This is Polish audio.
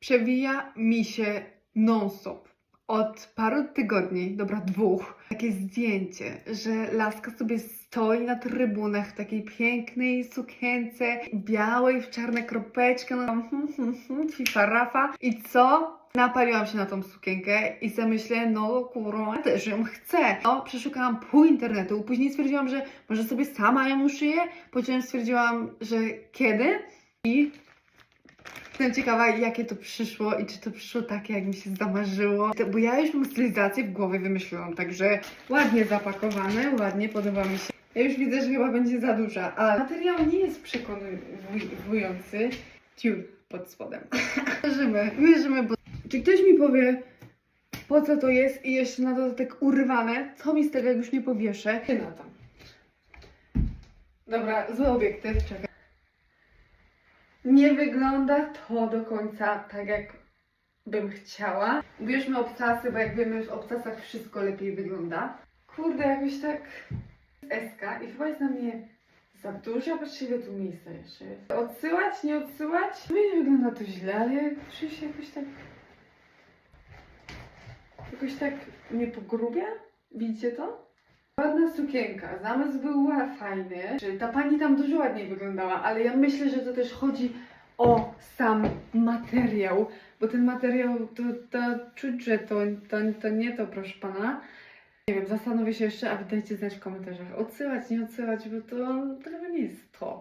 Przewija mi się non-stop. Od paru tygodni, dobra dwóch, takie zdjęcie, że laska sobie stoi na trybunach w takiej pięknej sukience, białej w czarne kropeczki, no tam hmm, hmm, hmm, i co? Napaliłam się na tą sukienkę i sobie no kurwa, też ją chcę. No, przeszukałam pół internetu, później stwierdziłam, że może sobie sama ją uszyję, po czym stwierdziłam, że kiedy i Jestem ciekawa, jakie to przyszło i czy to przyszło takie, jak mi się zamarzyło. Bo ja już mam stylizację w głowie wymyśliłam, także ładnie zapakowane, ładnie, podoba mi się. Ja już widzę, że chyba będzie za duża, a materiał nie jest przekonujący. Ciul pod spodem. mierzymy, mierzymy, bo... Czy ktoś mi powie, po co to jest i jeszcze na dodatek urwane? Co mi z tego, jak już nie powieszę? Ty na to. Dobra, zły obiektyw, czekaj. Nie wygląda to do końca tak, jak bym chciała. Bierzmy obcasy, bo jak wiemy, w obcasach wszystko lepiej wygląda. Kurde, jakoś tak SK i chyba jest na mnie za dużo, patrzcie ile tu miejsca jeszcze jest. Odsyłać, nie odsyłać? No i nie wygląda to źle, ale się jakoś tak... Jakoś tak nie pogrubia? Widzicie to? Ładna sukienka, zamysł był fajny. Czy Ta pani tam dużo ładniej wyglądała, ale ja myślę, że to też chodzi o sam materiał, bo ten materiał to, to czuć, że to, to, to nie to, proszę pana. Nie wiem, zastanowię się jeszcze, a dajcie znać w komentarzach. Odsyłać, nie odsyłać, bo to, to chyba nie jest to.